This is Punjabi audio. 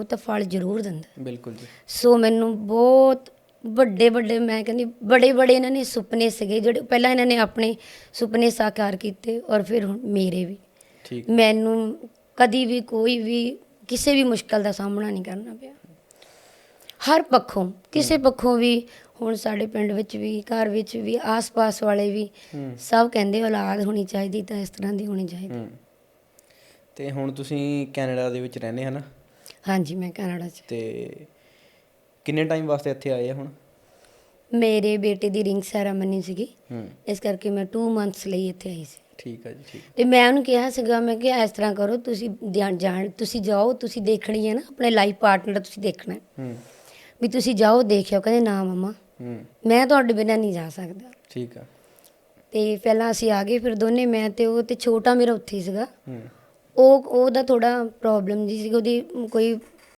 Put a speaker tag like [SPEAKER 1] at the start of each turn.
[SPEAKER 1] ਉਹ ਤਾਂ ਫਲ ਜ਼ਰੂਰ ਦਿੰਦਾ।
[SPEAKER 2] ਬਿਲਕੁਲ ਜੀ।
[SPEAKER 1] ਸੋ ਮੈਨੂੰ ਬਹੁਤ ਵੱਡੇ ਵੱਡੇ ਮੈਂ ਕਹਿੰਦੀ ਬੜੇ ਬੜੇ ਇਹਨਾਂ ਨੇ ਸੁਪਨੇ ਸੀਗੇ ਜਿਹੜੇ ਪਹਿਲਾਂ ਇਹਨਾਂ ਨੇ ਆਪਣੇ ਸੁਪਨੇ ਸਾਕਾਰ ਕੀਤੇ ਔਰ ਫਿਰ ਹੁਣ ਮੇਰੇ ਵੀ।
[SPEAKER 2] ਠੀਕ।
[SPEAKER 1] ਮੈਨੂੰ ਕਦੀ ਵੀ ਕੋਈ ਵੀ ਕਿਸੇ ਵੀ ਮੁਸ਼ਕਲ ਦਾ ਸਾਹਮਣਾ ਨਹੀਂ ਕਰਨਾ ਪਿਆ। ਹਰ ਪੱਖੋਂ ਕਿਸੇ ਪੱਖੋਂ ਵੀ ਹੁਣ ਸਾਡੇ ਪਿੰਡ ਵਿੱਚ ਵੀ ਘਰ ਵਿੱਚ ਵੀ ਆਸ-ਪਾਸ ਵਾਲੇ ਵੀ
[SPEAKER 2] ਹੂੰ।
[SPEAKER 1] ਸਭ ਕਹਿੰਦੇ ਔਲਾਦ ਹੋਣੀ ਚਾਹੀਦੀ ਤਾਂ ਇਸ ਤਰ੍ਹਾਂ ਦੀ ਹੋਣੀ ਚਾਹੀਦੀ।
[SPEAKER 2] ਹੂੰ। ਤੇ ਹੁਣ ਤੁਸੀਂ ਕੈਨੇਡਾ ਦੇ ਵਿੱਚ ਰਹਿੰਦੇ ਹਨਾ
[SPEAKER 1] ਹਾਂਜੀ ਮੈਂ ਕੈਨੇਡਾ 'ਚ।
[SPEAKER 2] ਤੇ ਕਿੰਨੇ ਟਾਈਮ ਵਾਸਤੇ ਇੱਥੇ ਆਏ ਆ ਹੁਣ?
[SPEAKER 1] ਮੇਰੇ ਬੇਟੇ ਦੀ ਰਿੰਗ ਸੈਰਾਮਨੀ ਸੀਗੀ।
[SPEAKER 2] ਹੂੰ।
[SPEAKER 1] ਇਸ ਕਰਕੇ ਮੈਂ 2 ਮੰਥਸ ਲਈ ਇੱਥੇ ਆਈ ਸੀ।
[SPEAKER 2] ਠੀਕ ਆ ਜੀ ਠੀਕ।
[SPEAKER 1] ਤੇ ਮੈਂ ਉਹਨੂੰ ਕਿਹਾ ਸੀਗਾ ਮੈਂ ਕਿ ਇਸ ਤਰ੍ਹਾਂ ਕਰੋ ਤੁਸੀਂ ਧਿਆਨ ਜਾਣ ਤੁਸੀਂ ਜਾਓ ਤੁਸੀਂ ਦੇਖਣੀ ਹੈ ਨਾ ਆਪਣੇ ਲਾਈਫ ਪਾਰਟਨਰ ਤੁਸੀਂ ਦੇਖਣਾ। ਹੈ।
[SPEAKER 2] ਹੂੰ
[SPEAKER 1] ਵੀ ਤੁਸੀਂ ਜਾਓ ਦੇਖਿਓ ਕਹਿੰਦੇ ਨਾ ਮਮਾ
[SPEAKER 2] ਹੂੰ।
[SPEAKER 1] ਮੈਂ ਤੁਹਾਡੇ ਬਿਨਾਂ ਨਹੀਂ ਜਾ ਸਕਦਾ।
[SPEAKER 2] ਠੀਕ ਆ।
[SPEAKER 1] ਤੇ ਪਹਿਲਾਂ ਅਸੀਂ ਆ ਗਏ ਫਿਰ ਦੋਨੇ ਮੈਂ ਤੇ ਉਹ ਤੇ ਛੋਟਾ ਮੇਰਾ ਉੱਥੇ ਹੀ ਸੀਗਾ।
[SPEAKER 2] ਹੂੰ।
[SPEAKER 1] ਉਹ ਉਹਦਾ ਥੋੜ੍ਹਾ ਪ੍ਰੋਬਲਮ ਜੀ ਸੀ ਉਹਦੀ ਕੋਈ